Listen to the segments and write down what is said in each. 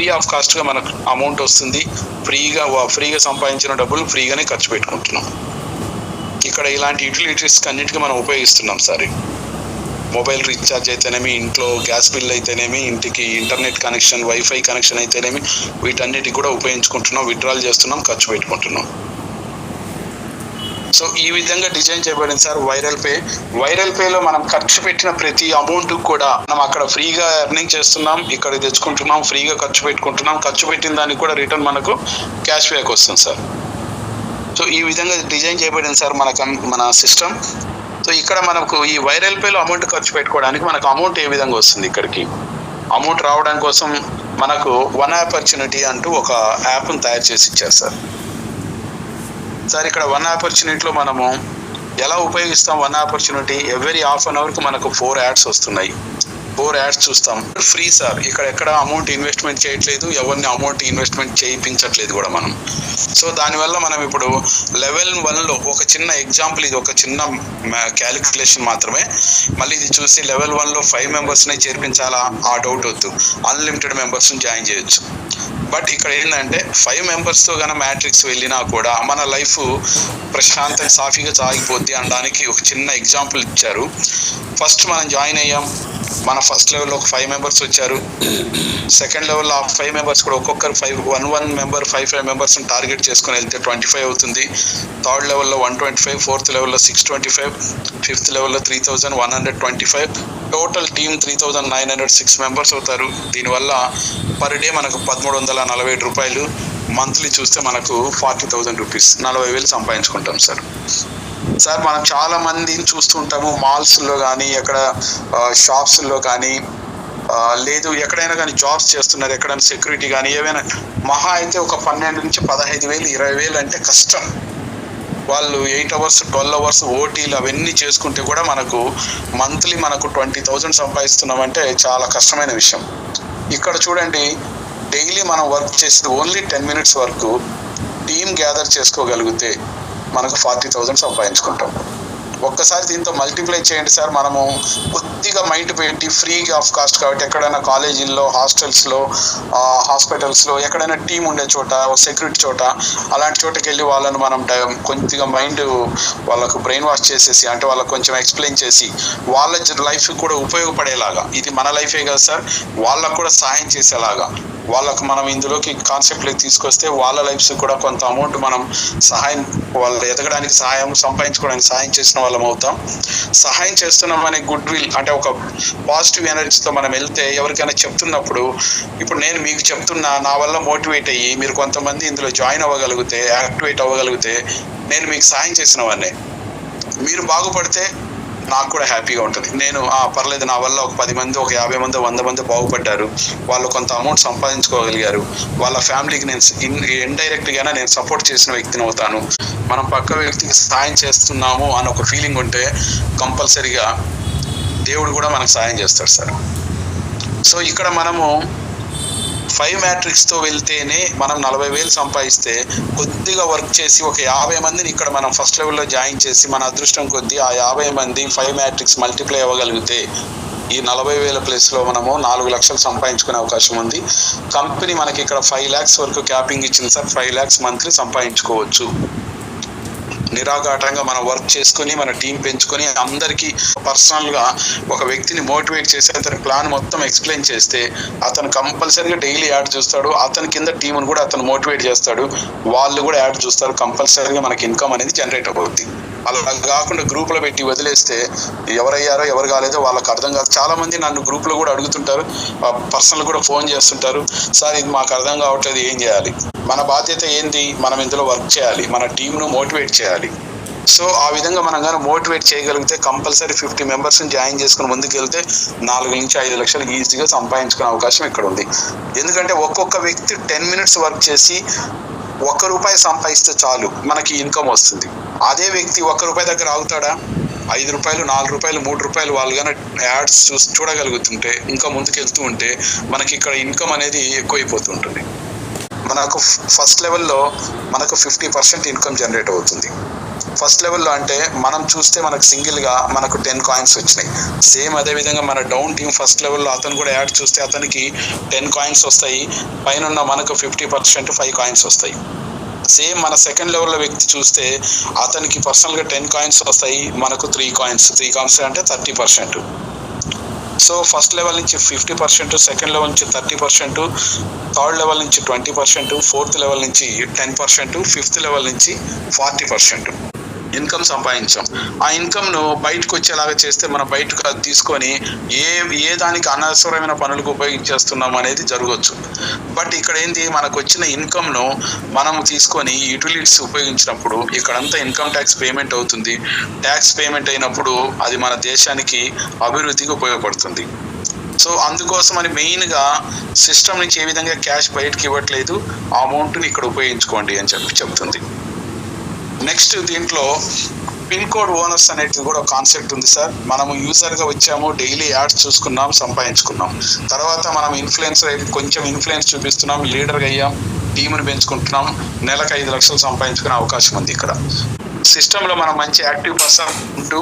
Free of కాస్ట్గా మనకు amount వస్తుంది. ఫ్రీగా ఫ్రీగా సంపాదించిన డబ్బులు ఫ్రీగానే ఖర్చు పెట్టుకుంటున్నాం. ఇక్కడ ఇలాంటి యూటిలిటీస్ అన్నిటికీ మనం ఉపయోగిస్తున్నాం సార్. మొబైల్ రీఛార్జ్ అయితేనేమి ఇంట్లో గ్యాస్ బిల్ అయితేనేమి ఇంటికి ఇంటర్నెట్ కనెక్షన్ వైఫై కనెక్షన్ అయితేనేమి వీటన్నిటికి కూడా ఉపయోగించుకుంటున్నాం విత్డ్రాల్ చేస్తున్నాం ఖర్చు పెట్టుకుంటున్నాం. సో ఈ విధంగా డిజైన్ చేయబడింది సార్ వైరల్ పే. వైరల్ పేలో మనం ఖర్చు పెట్టిన ప్రతి అమౌంట్ కూడా మనం అక్కడ ఫ్రీగా ఎర్నింగ్ చేస్తున్నాం ఇక్కడ తెచ్చుకుంటున్నాం ఫ్రీగా ఖర్చు పెట్టుకుంటున్నాం. ఖర్చు పెట్టిన దానికి కూడా రిటర్న్ మనకు క్యాష్ బ్యాక్ వస్తుంది సార్. సో ఈ విధంగా డిజైన్ చేయబడింది సార్ మన మన సిస్టమ్. సో ఇక్కడ మనకు ఈ వైరల్ పేలో అమౌంట్ ఖర్చు పెట్టుకోవడానికి మనకు అమౌంట్ ఏ విధంగా వస్తుంది ఇక్కడికి? అమౌంట్ రావడం కోసం మనకు వన్ ఆపర్చునిటీ అంటూ ఒక యాప్ను తయారు చేసి ఇచ్చారు సార్. సార్ ఇక్కడ వన్ ఆపర్చునిటీలో మనము ఎలా ఉపయోగిస్తాం one opportunity every half an అవర్కి మనకు ఫోర్ యాడ్స్ వస్తున్నాయి. బోర్ యాడ్స్ చూస్తాం. Free sir. ఇక్కడ ఎక్కడ అమౌంట్ ఇన్వెస్ట్మెంట్ చేయట్లేదు. ఎవరిని అమౌంట్ ఇన్వెస్ట్మెంట్ చేయించట్లేదు కూడా మనం. సో దానివల్ల మనం ఇప్పుడు లెవెల్ వన్లో ఒక చిన్న ఎగ్జాంపుల్ ఇది ఒక చిన్న క్యాలిక్యులేషన్ మాత్రమే. మళ్ళీ ఇది చూసి లెవెల్ వన్లో ఫైవ్ మెంబర్స్ని చేర్పించాలా? ఆ డౌట్ వద్దు. అన్లిమిటెడ్ మెంబర్స్ని జాయిన్ చేయొచ్చు. బట్ ఇక్కడ ఏంటంటే ఫైవ్ మెంబర్స్తో కనుక మ్యాట్రిక్స్ వెళ్ళినా కూడా మన లైఫ్ ప్రశాంతంగా సాఫీగా సాగిపోద్ది అనడానికి ఒక చిన్న ఎగ్జాంపుల్ ఇచ్చారు. ఫస్ట్ మనం జాయిన్ అయ్యాం. మన ఫస్ట్ లెవెల్లో ఒక ఫైవ్ మెంబర్స్ వచ్చారు. సెకండ్ లెవెల్లో ఆ ఫైవ్ మెంబర్స్ కూడా ఒక్కొక్కరు five one one member five five members target చేసుకొని వెళ్తే ట్వంటీ ఫైవ్ అవుతుంది. థర్డ్ లెవెల్లో వన్ ట్వంటీ ఫైవ్ ఫోర్త్ లెవెల్లో సిక్స్ ట్వంటీ ఫైవ్ ఫిఫ్త్ లెవెల్లో three thousand one hundred twenty five total team three thousand nine hundred six members అవుతారు. దీనివల్ల per day మనకు పదమూడు వందల నలభై ఏడు రూపాయలు. మంత్లీ చూస్తే మనకు ఫార్టీ థౌజండ్ రూపీస్ నలభై వేలు సంపాదించుకుంటాం సార్. సార్ మనం చాలా మందిని చూస్తుంటాము మాల్స్లో కానీ ఎక్కడ షాప్స్లో కానీ లేదు ఎక్కడైనా కానీ జాబ్స్ చేస్తున్నారు ఎక్కడైనా సెక్యూరిటీ కానీ ఏవైనా మహా అయితే ఒక పన్నెండు నుంచి పదహైదు వేలు ఇరవై వేలు అంటే కష్టం. వాళ్ళు ఎయిట్ అవర్స్ ట్వెల్వ్ అవర్స్ ఓటీలు అవన్నీ చేసుకుంటే కూడా మనకు మంత్లీ మనకు ట్వంటీ థౌజండ్ సంపాదిస్తున్నామంటే చాలా కష్టమైన విషయం. ఇక్కడ చూడండి డైలీ మనం వర్క్ చేసేది ఓన్లీ టెన్ మినిట్స్ వరకు టీమ్ గ్యాదర్ చేసుకోగలిగితే మనకు ఫార్టీ థౌజండ్ సంపాదించుకుంటాం. ఒక్కసారి దీంతో మల్టిప్లై చేయండి సార్. మనము కొద్దిగా మైండ్ పెట్టి ఫ్రీగా ఆఫ్ కాస్ట్ కాబట్టి ఎక్కడైనా కాలేజీల్లో హాస్టల్స్లో హాస్పిటల్స్లో ఎక్కడైనా టీం ఉండే చోట సెక్యూరిటీ చోట అలాంటి చోటకి వెళ్ళి వాళ్ళని మనం కొద్దిగా మైండ్ వాళ్ళకు బ్రెయిన్ వాష్ చేసేసి అంటే వాళ్ళకు కొంచెం ఎక్స్ప్లెయిన్ చేసి వాళ్ళ లైఫ్ కూడా ఉపయోగపడేలాగా. ఇది మన లైఫే కదా సార్. వాళ్ళకు కూడా సహాయం చేసేలాగా. వాళ్ళకు మనం ఇందులోకి కాన్సెప్ట్లోకి తీసుకొస్తే వాళ్ళ లైఫ్స్ కూడా కొంత అమౌంట్ మనం సహాయం వాళ్ళు ఎదగడానికి సహాయం సంపాదించుకోవడానికి సహాయం చేసిన వాళ్ళం అవుతాం సహాయం చేస్తున్నాం అనే గుడ్ విల్ అంటే ఒక పాజిటివ్ ఎనర్జీతో మనం వెళ్తే ఎవరికైనా చెప్తున్నప్పుడు ఇప్పుడు నేను మీకు చెప్తున్నా నా వల్ల మోటివేట్ అయ్యి మీరు కొంతమంది ఇందులో జాయిన్ అవ్వగలిగితే యాక్టివేట్ అవ్వగలిగితే నేను మీకు సహాయం చేసిన వాడిని. మీరు బాగుపడితే నాకు కూడా హ్యాపీగా ఉంటుంది. నేను "ఆ, పర్లేదు నా వల్ల ఒక పది మంది ఒక యాభై మంది వంద మంది బాగుపడ్డారు. వాళ్ళు కొంత అమౌంట్ సంపాదించుకోగలిగారు. వాళ్ళ ఫ్యామిలీకి నేను ఇండైరెక్ట్గానే నేను సపోర్ట్ చేసిన వ్యక్తిని అవుతాను. మనం పక్క వ్యక్తికి సాయం చేస్తున్నాము అని ఒక ఫీలింగ్ ఉంటే కంపల్సరీగా దేవుడు కూడా మనకు సహాయం చేస్తాడు సార్. సో ఇక్కడ మనము ఫైవ్ మ్యాట్రిక్స్తో వెళ్తేనే మనం నలభై వేలు సంపాదిస్తే కొద్దిగా వర్క్ చేసి ఒక యాభై మందిని ఇక్కడ మనం ఫస్ట్ లెవెల్లో జాయిన్ చేసి మన అదృష్టం కొద్దీ ఆ యాభై మంది ఫైవ్ మ్యాట్రిక్స్ మల్టిప్లై అవ్వగలిగితే ఈ నలభై వేల ప్లేస్లో మనము నాలుగు లక్షలు సంపాదించుకునే అవకాశం ఉంది. కంపెనీ మనకి ఇక్కడ ఫైవ్ ల్యాక్స్ వరకు క్యాపింగ్ ఇచ్చింది సార్. ఫైవ్ ల్యాక్స్ మంత్లీ సంపాదించుకోవచ్చు. నిరాఘాటంగా మనం వర్క్ చేసుకొని మన టీం పెంచుకొని అందరికీ పర్సనల్గా ఒక వ్యక్తిని మోటివేట్ చేసి అతని ప్లాన్ మొత్తం ఎక్స్ప్లెయిన్ చేస్తే అతను కంపల్సరీగా డైలీ యాడ్ చూస్తాడు. అతని కింద టీంను కూడా అతను మోటివేట్ చేస్తాడు. వాళ్ళు కూడా యాడ్ చూస్తారు. కంపల్సరీగా మనకి ఇన్కమ్ అనేది జనరేట్ అవుతుంది అలా కాకుండా గ్రూపులో పెట్టి వదిలేస్తే ఎవరయ్యారో ఎవరు కాలేదో వాళ్ళకి అర్థం కాదు. చాలా మంది నన్ను గ్రూప్లో కూడా అడుగుతుంటారు పర్సనల్ కూడా ఫోన్ చేస్తుంటారు. సార్ ఇది మాకు అర్థం కావట్లేదు ఏం చేయాలి? మన బాధ్యత ఏంది? మనం ఇందులో వర్క్ చేయాలి మన టీంను మోటివేట్ చేయాలి. సో ఆ విధంగా మనం కానీ మోటివేట్ చేయగలిగితే కంపల్సరీ ఫిఫ్టీ మెంబర్స్ని జాయిన్ చేసుకుని ముందుకు వెళ్తే నాలుగు నుంచి ఐదు లక్షలు ఈజీగా సంపాదించుకునే అవకాశం ఇక్కడ ఉంది. ఎందుకంటే ఒక్కొక్క వ్యక్తి టెన్ మినిట్స్ వర్క్ చేసి ఒక్క రూపాయి సంపాదిస్తే చాలు మనకి ఇన్కమ్ వస్తుంది. అదే వ్యక్తి ఒక్క రూపాయి దగ్గర ఆగుతాడా? ఐదు రూపాయలు నాలుగు రూపాయలు మూడు రూపాయలు వాళ్ళు కానీ యాడ్స్ చూసి చూడగలుగుతుంటే ఇంకా ముందుకు వెళ్తూ ఉంటే మనకి ఇక్కడ ఇన్కమ్ అనేది ఎక్కువైపోతుంటుంది మనకు ఫస్ట్ లెవెల్లో మనకు ఫిఫ్టీ పర్సెంట్ ఇన్కమ్ జనరేట్ అవుతుంది. ఫస్ట్ లెవెల్లో అంటే మనం చూస్తే మనకు సింగిల్గా మనకు టెన్ కాయిన్స్ వచ్చినాయి. సేమ్ అదే విధంగా మన డౌన్ టీమ్ ఫస్ట్ లెవెల్లో అతను కూడా యాడ్ చూస్తే అతనికి టెన్ కాయిన్స్ వస్తాయి. పైన మనకు ఫిఫ్టీ పర్సెంట్ ఫైవ్ కాయిన్స్ వస్తాయి. సేమ్ మన సెకండ్ లెవెల్లో వ్యక్తి చూస్తే అతనికి పర్సనల్గా టెన్ కాయిన్స్ వస్తాయి. మనకు త్రీ కాయిన్స్ త్రీ కాయిన్స్ అంటే thirty percent. So first level నుంచి ఫిఫ్టీ పర్సెంట్ సెకండ్ లెవెల్ నుంచి థర్టీ పర్సెంట్ థర్డ్ లెవెల్ నుంచి ట్వంటీ పర్సెంట్ ఫోర్త్ లెవెల్ నుంచి టెన్ పర్సెంట్ ఫిఫ్త్ లెవెల్ నుంచి ఫార్టీ పర్సెంట్. ఇన్కమ్ సంపాదించాం. ఆ ఇన్కమ్ను బయటకు వచ్చేలాగా చేస్తే మనం బయటకు అది తీసుకొని ఏ ఏ దానికి అనవసరమైన పనులకు ఉపయోగించేస్తున్నాం అనేది జరగవచ్చు బట్ ఇక్కడ ఏంటి మనకు వచ్చిన ఇన్కమ్ను మనం తీసుకొని యూటిలిటీస్ ఉపయోగించినప్పుడు ఇక్కడంతా ఇన్కమ్ ట్యాక్స్ పేమెంట్ అవుతుంది. ట్యాక్స్ పేమెంట్ అయినప్పుడు అది మన దేశానికి అభివృద్ధికి ఉపయోగపడుతుంది. సో అందుకోసం అని మెయిన్గా సిస్టమ్ నుంచి ఏ విధంగా క్యాష్ బయటకి ఇవ్వట్లేదు ఆ అమౌంట్ని ఇక్కడ ఉపయోగించుకోండి అని చెప్పి చెప్తుంది. నెక్స్ట్ దీంట్లో పిన్ కోడ్ ఓనర్స్ అనేది కూడా కాన్సెప్ట్ ఉంది సార్. మనము యూజర్గా వచ్చాము డైలీ యాడ్స్ చూసుకున్నాం సంపాదించుకున్నాం. తర్వాత మనం ఇన్ఫ్లుయెన్సర్ కొంచెం ఇన్ఫ్లుయెన్స్ చూపిస్తున్నాం లీడర్గా అయ్యాం టీంని పెంచుకుంటున్నాం నెలకు ఐదు లక్షలు సంపాదించుకునే అవకాశం ఉంది ఇక్కడ. సిస్టంలో మనం మంచి యాక్టివ్ పర్సన్ ఉంటూ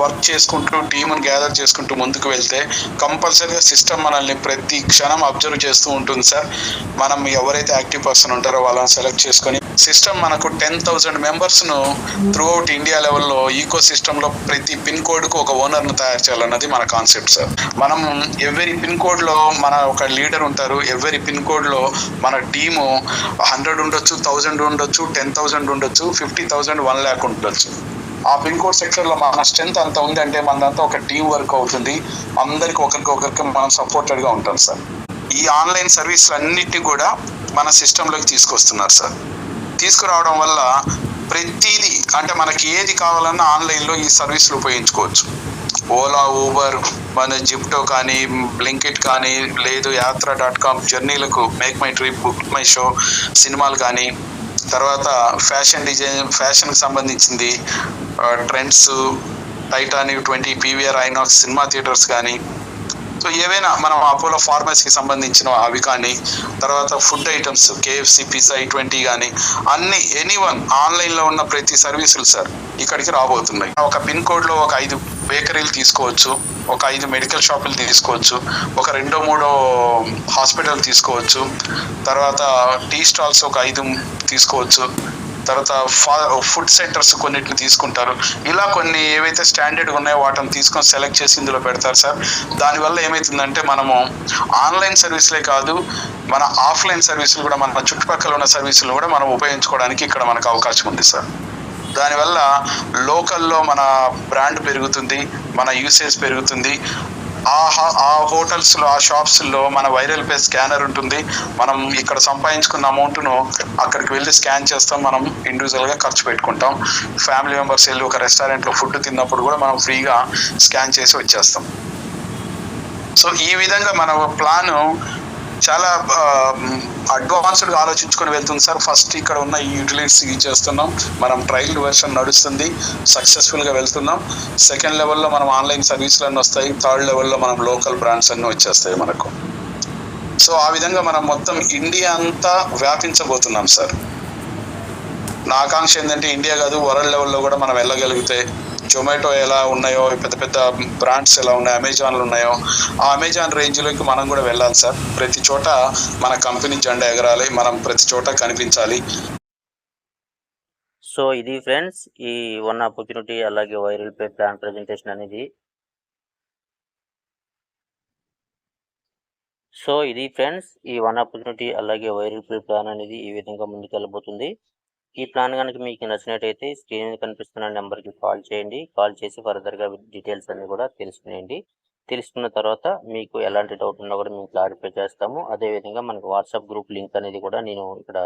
వర్క్ చేసుకుంటూ టీమును గ్యాదర్ చేసుకుంటూ ముందుకు వెళ్తే కంపల్సరీగా సిస్టమ్ మనల్ని ప్రతి క్షణం అబ్జర్వ్ చేస్తూ ఉంటుంది సార్. మనం ఎవరైతే యాక్టివ్ పర్సన్ ఉంటారో వాళ్ళని సెలెక్ట్ చేసుకొని సిస్టమ్ మనకు టెన్ థౌసండ్ మెంబర్స్ను త్రూ అవుట్ ఇండియా లెవెల్లో ఈకో సిస్టంలో ప్రతి పిన్ కోడ్కు ఒక ఓనర్ను తయారు చేయాలన్నది మన కాన్సెప్ట్ సార్ మనం ఎవరి పిన్ కోడ్లో మన ఒక లీడర్ ఉంటారు. ఎవరి పిన్ కోడ్లో మన టీము హండ్రెడ్ ఉండొచ్చు థౌజండ్ ఉండొచ్చు టెన్ థౌసండ్ ఉండొచ్చు ఫిఫ్టీ థౌసండ్ వన్ ల్యాక్ ఉండొచ్చు. ఆ పిన్ కోడ్ సెక్టర్లో మన స్ట్రెంత్ అంత ఉందంటే మనదంతా ఒక టీం వర్క్ అవుతుంది. అందరికి ఒకరికి ఒకరికి మనం సపోర్టెడ్గా ఉంటాం సార్ ఈ ఆన్లైన్ సర్వీసులు అన్నిటిని కూడా మన సిస్టంలోకి తీసుకొస్తున్నారు సార్ తీసుకురావడం వల్ల ప్రతిదీ అంటే మనకి ఏది కావాలన్నా ఆన్లైన్లో ఈ సర్వీసులు ఉపయోగించుకోవచ్చు. ఓలా ఊబర్ మన జిప్టో కానీ బ్లింకిట్ కానీ లేదు Yatra dot com జర్నీలకు make my trip book my show సినిమాలు కానీ తర్వాత ఫ్యాషన్ డిజైన్ ఫ్యాషన్కి సంబంధించింది trends Titanic twenty PVR Inox cinema theatres కానీ సో ఏవైనా మనం అపోలో ఫార్మసీకి సంబంధించిన అవి కానీ తర్వాత ఫుడ్ ఐటమ్స్ కేఎఫ్సి పిజ్జా ఇటువంటి ట్వంటీ కానీ అన్ని ఎనీ వన్ ఆన్లైన్లో ఉన్న ప్రతి సర్వీసులు సార్ ఇక్కడికి రాబోతున్నాయి. ఒక పిన్ కోడ్లో ఒక ఐదు బేకరీలు తీసుకోవచ్చు ఒక ఐదు మెడికల్ షాపులు తీసుకోవచ్చు ఒక రెండో మూడో హాస్పిటల్ తీసుకోవచ్చు తర్వాత టీ స్టాల్స్ ఒక ఐదు తీసుకోవచ్చు తర్వాత ఫా ఫుడ్ సెంటర్స్ కొన్నిటిని తీసుకుంటారు. ఇలా కొన్ని ఏవైతే స్టాండర్డ్ ఉన్నాయో వాటిని తీసుకొని సెలెక్ట్ చేసి ఇందులో పెడతారు సార్. దానివల్ల ఏమవుతుందంటే మనము ఆన్లైన్ సర్వీసులే కాదు మన ఆఫ్లైన్ సర్వీసులు కూడా మన చుట్టుపక్కల ఉన్న సర్వీసులు కూడా మనం ఉపయోగించుకోవడానికి ఇక్కడ మనకు అవకాశం ఉంది సార్. దానివల్ల లోకల్లో మన బ్రాండ్ పెరుగుతుంది మన యూసేజ్ పెరుగుతుంది ఆ ఆ హోటల్స్లో ఆ షాప్స్లో మన వైరల్ పే స్కానర్ ఉంటుంది. మనం ఇక్కడ సంపాదించుకున్న అమౌంట్ను అక్కడికి వెళ్ళి స్కాన్ చేస్తాం. మనం ఇండివిజువల్గా ఖర్చు పెట్టుకుంటాం. ఫ్యామిలీ మెంబర్స్ వెళ్ళి ఒక రెస్టారెంట్లో ఫుడ్ తిన్నప్పుడు కూడా మనం ఫ్రీగా స్కాన్ చేసి వచ్చేస్తాం. సో ఈ విధంగా మన ప్లాన్ చాలా అడ్వాన్స్డ్గా ఆలోచించుకొని వెళ్తుంది సార్. ఫస్ట్ ఇక్కడ ఉన్న ఈ యూటిలిటీస్ చేస్తున్నాం. మనం ట్రయల్ వెర్షన్ నడుస్తుంది. సక్సెస్ఫుల్గా వెళ్తున్నాం. సెకండ్ లెవెల్లో మనం ఆన్లైన్ సర్వీసులు అన్నీ వస్తాయి. థర్డ్ లెవెల్లో మనం లోకల్ బ్రాండ్స్ అన్నీ వచ్చేస్తాయి మనకు. సో ఆ విధంగా మనం మొత్తం ఇండియా అంతా వ్యాపించబోతున్నాం సార్. నా ఆకాంక్ష ఏంటంటే ఇండియా కాదు వరల్డ్ లెవెల్లో కూడా మనం వెళ్ళగలిగితే జొమాటో ఎలా ఉన్నాయో పెద్ద పెద్ద బ్రాండ్స్ ఎలా ఉన్నాయో అమెజాన్లు ఉన్నాయో ఆ అమెజాన్ రేంజ్లోకి మనం కూడా వెళ్ళాలి సార్. ప్రతి చోట మన కంపెనీ జెండా ఎగరాలి మనం ప్రతి చోట కనిపించాలి. సో ఇది ఫ్రెండ్స్ ఈ వన్ ఆపర్చునిటీ అలాగే వైరల్ పే ప్లాన్ ప్రజెంటేషన్ అనేది. సో ఇది ఫ్రెండ్స్ ఈ వన్ ఆపర్చునిటీ అలాగే వైరల్ పే ప్లాన్ అనేది ఈ విధంగా ముందుకెళ్ళబోతుంది. ఈ ప్లాన్ కనుక మీకు నచ్చినట్టయితే స్క్రీన్ మీద కనిపిస్తున్న నెంబర్కి కాల్ చేయండి. కాల్ చేసి ఫర్దర్గా డీటెయిల్స్ అన్ని కూడా తెలుసుకునేయండి. తెలుసుకున్న తర్వాత మీకు ఎలాంటి డౌట్ ఉన్నా కూడా మేము క్లారిఫై చేస్తాము. అదేవిధంగా మనకు వాట్సాప్ గ్రూప్ లింక్ అనేది కూడా నేను ఇక్కడ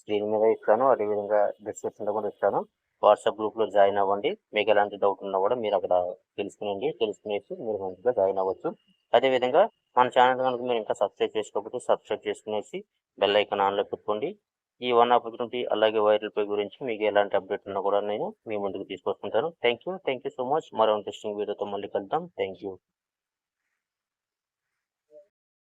స్క్రీన్ మీద ఇస్తాను. అదేవిధంగా డిస్క్రిప్షన్లో కూడా ఇస్తాను. వాట్సాప్ గ్రూప్లో జాయిన్ అవ్వండి. మీకు ఎలాంటి డౌట్ ఉన్నా కూడా మీరు అక్కడ తెలుసుకునేయండి. తెలుసుకునేసి మీరు మంచిగా జాయిన్ అవ్వచ్చు. అదేవిధంగా మన ఛానల్ కనుక మీరు ఇంకా సబ్స్క్రైబ్ చేసుకోకపోతే సబ్స్క్రైబ్ చేసుకునేసి బెల్ ఐకాన్ ఆన్లో పెట్టుకోండి. ఈ వన్ ఆపర్చునిటీ అలాగే వైరల్ పే గురించి మీకు ఎలాంటి అప్డేట్ ఉన్నా కూడా నేను మీ ముందుకు తీసుకొస్తుంటాను. Thank you thank you so much. మరో ఇంట్రెస్టింగ్ వీడియోతో మళ్ళీ కలుద్దాం. Thank you